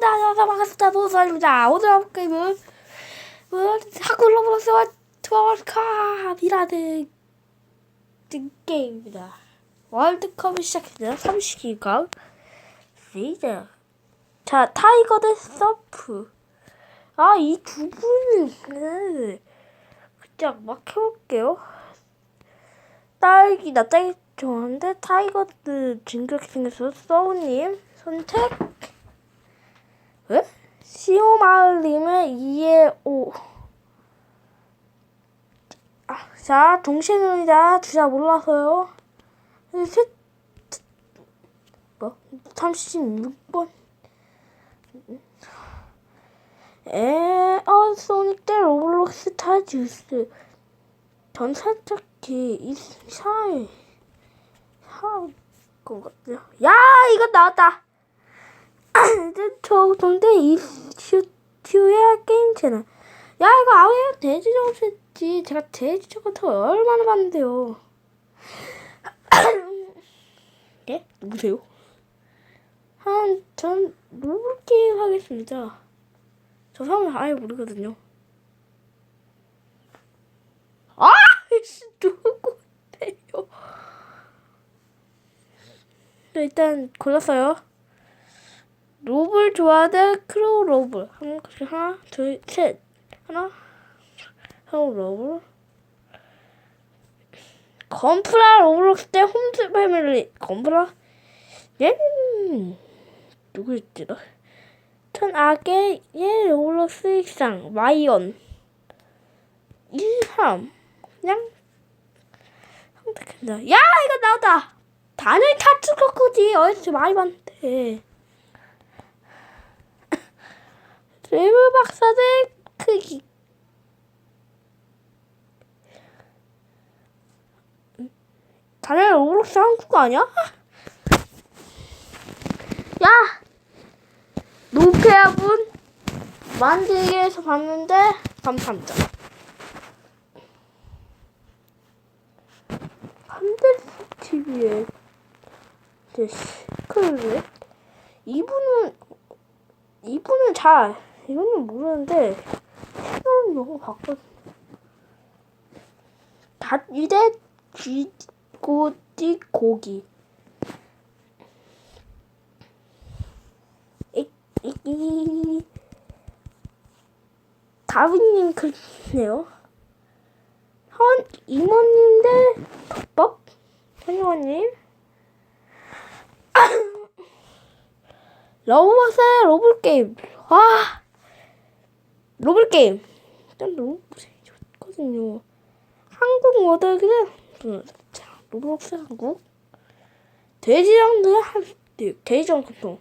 나나나 반갑습니다. 노사입니다. 오늘 할 게임은 하쿠로 브로스와 트월컵이라는 게임입니다. 월드컵이 시작했네요 30기가 시즌. 자 타이거 대 서프. 아 이 두 분은 그냥 막 해볼게요. 딸기 나 딸기 좋아하는데 타이거드 생겼어 서우님 선택. 왜? 시오마을님의 2에 5 아, 자 동시에입니다 주자 몰라서요. 셋 뭐? 36번. 에 어 소닉 대 로블록스 타주스. 전 살짝 이상해 이상한 것 같아요. 야 이거 나왔다. 저 근데 이 슈튜야 게임 채널. 야 이거 아우야 돼지 정세지. 제가 돼지 저거 얼마나 봤는데요. 예? 누구세요? 한전 로블 게임 하겠습니다. 저 사람을 아예 모르거든요. 아 씨 누구세요? 네, 일단 골랐어요 로블 좋아하는 크로우 로블 하나, 하나 둘셋. 하나 크로우 로블 건프라 로블록스 대 홈즈 패밀리. 건프라? 얘 누구였지 너? 천 악의 예 로블록스 일상. 마이언. 1, 3 그냥 선택한다 야 이거 나왔다! 단일 타투 거지. 어디서 많이 봤는데 드 레이브 박사들 크기 다들 오락스 한국 아니야? 야! 노페아분 만들기에서 봤는데 감사합니다. 한데스 TV에 시크릿 이분은 이분은 잘 이분은 모르는데 신호는 너무 바꿨 닷이대 쥐고띠 고기. 이 다빈님 글네요. 헌 이모님 대 덮밥 현이원님? 러브버스의 로블 게임. 와, 로블 게임. 일단 너무 좋거든요. 한국 모델은 자, 로블록스 한국. 돼지랑들 한 네, 돼지랑 보통.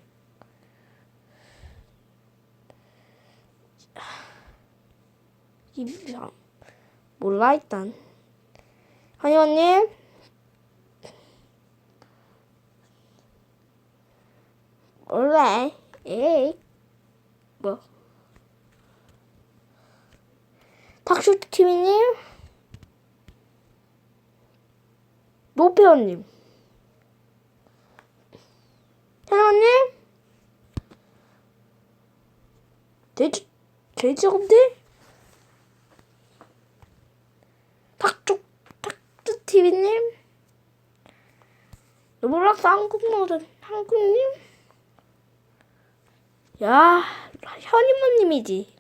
이상 몰라 일단. 한의원님. 몰라. 에이. 뭐. 탁슈트 TV님. 노페어님. 태연님. 돼지, 돼지곰들? 탁쪽, 탁주 TV님. 노블락스 한국 모든 한국님. 야, 현이모님이지.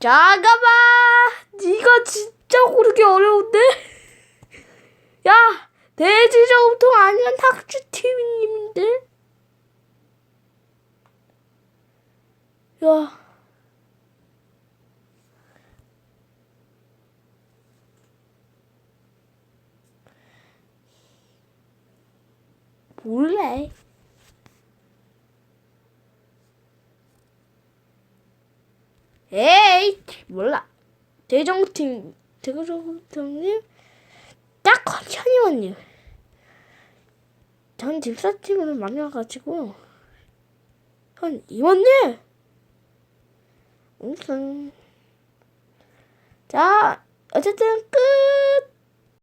잠깐만, 이거 진짜 고르기 어려운데? 야, 돼지저우통 아니면 탁주 TV님인데? 야. 몰래. 에이 몰라. 대정팀 대정팀님? 딱 현이원님 전 집사팀을 만나가지고 현 이원님 우승 자 어쨌든 끝